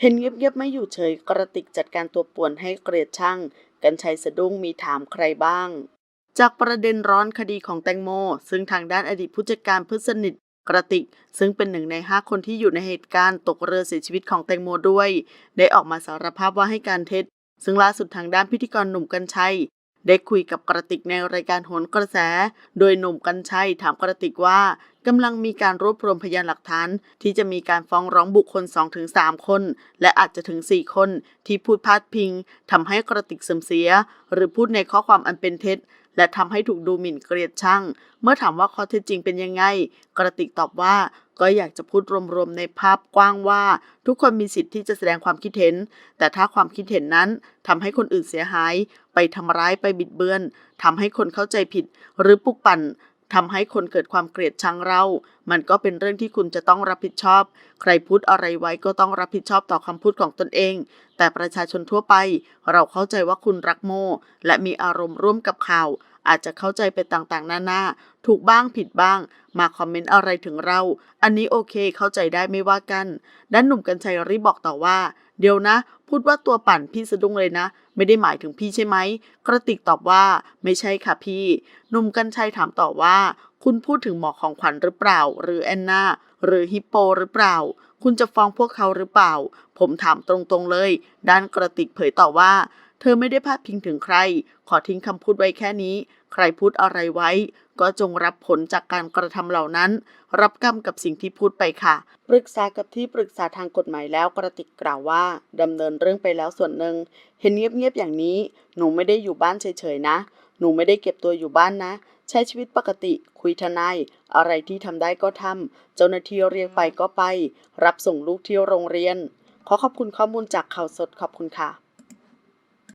เห็นเงียบๆไม่อยู่เฉย กระติกจัดการตัวป่วนให้เกลียดช่าง กันชัยสะดุ้งมีถามใครบ้าง จากประเด็นร้อนคดีของแตงโม ซึ่งทางด้านอดีตผู้จัดการเพื่อนสนิทกระติก ซึ่งเป็นหนึ่งในห้าคนที่อยู่ในเหตุการณ์ตกเรือเสียชีวิตของแตงโมด้วย ได้ออกมาสารภาพว่าให้การเท็จ ซึ่งล่าสุดทางด้านพิธีกรหนุ่มกัญชัย ได้คุยกับกระติกในรายการโหนกระแส โดยหนุ่มกัญชัยถามกระติกว่า กำลังมีการรวบรวมพยานหลักฐาน ที่จะมีการฟ้องร้องบุคคล 2-3 คน และอาจจะถึง 4 คน ที่พูดพาดพิงทำให้กระติกเสื่อมเสีย หรือพูดในข้อความอันเป็นเท็จ และทำให้ถูกดูหมิ่นเกลียดชังเมื่อถามว่าข้อเท็จจริงเป็นยังไง กระติกตอบว่าก็อยากจะพูดรวมๆในภาพกว้างว่า ทุกคนมีสิทธิ์ที่จะแสดงความคิดเห็น แต่ถ้าความคิดเห็นนั้นทำให้คนอื่นเสียหาย ไปทำร้ายไปบิดเบือนทำให้คนเข้าใจผิด หรือปลุกปั่น ทำให้คนเกิดความเกลียดชังเรา มันก็เป็นเรื่องที่คุณจะต้องรับผิดชอบ ใครพูดอะไรไว้ก็ต้องรับผิดชอบต่อคำพูดของตนเอง แต่ประชาชนทั่วไป เราเข้าใจว่าคุณรักโม และมีอารมณ์ร่วมกับข่าว อาจจะเข้าใจไปต่างๆ นานา ถูกบ้างผิดบ้าง มาคอมเมนต์อะไรถึงเรา อันนี้โอเคเข้าใจได้ไม่ว่ากัน ด้านหนุ่มกัญชัยรีบบอกต่อว่า เดี๋ยวนะ พูดว่าตัวปั่นพี่สะดุ้งเลยนะ ไม่ได้หมายถึงพี่ใช่ไหม กระติกตอบว่า ไม่ใช่ค่ะพี่ หนุ่มกัญชัยถามต่อว่า คุณพูดถึงหมอของขวัญหรือเปล่า หรือแอนนาหรือฮิปโปหรือเปล่า คุณจะฟ้องพวกเขาหรือเปล่า ผมถามตรงๆเลย ด้านกระติกเผยต่อว่า ธอไม่ได้พาดพิงถึงใคร ขอทิ้งคำพูดไว้แค่นี้ ใครพูดอะไรไว้ ก็จงรับผลจากการกระทำเหล่านั้น รับกรรมกับสิ่งที่พูดไปค่ะ ปรึกษากับที่ปรึกษาทางกฎหมายแล้วกระติกกล่าวว่าดำเนินเรื่องไปแล้วส่วนหนึ่ง เห็นเงียบๆอย่างนี้ หนูไม่ได้อยู่บ้านเฉยๆนะ หนูไม่ได้เก็บตัวอยู่บ้านนะ ใช้ชีวิตปกติ คุยทนาย อะไรที่ทำได้ก็ทำเจ้าหน้าที่เรียกไปก็ไป รับส่งลูกที่โรงเรียน ขอขอบคุณข้อมูลจากข่าวสดขอบคุณค่ะ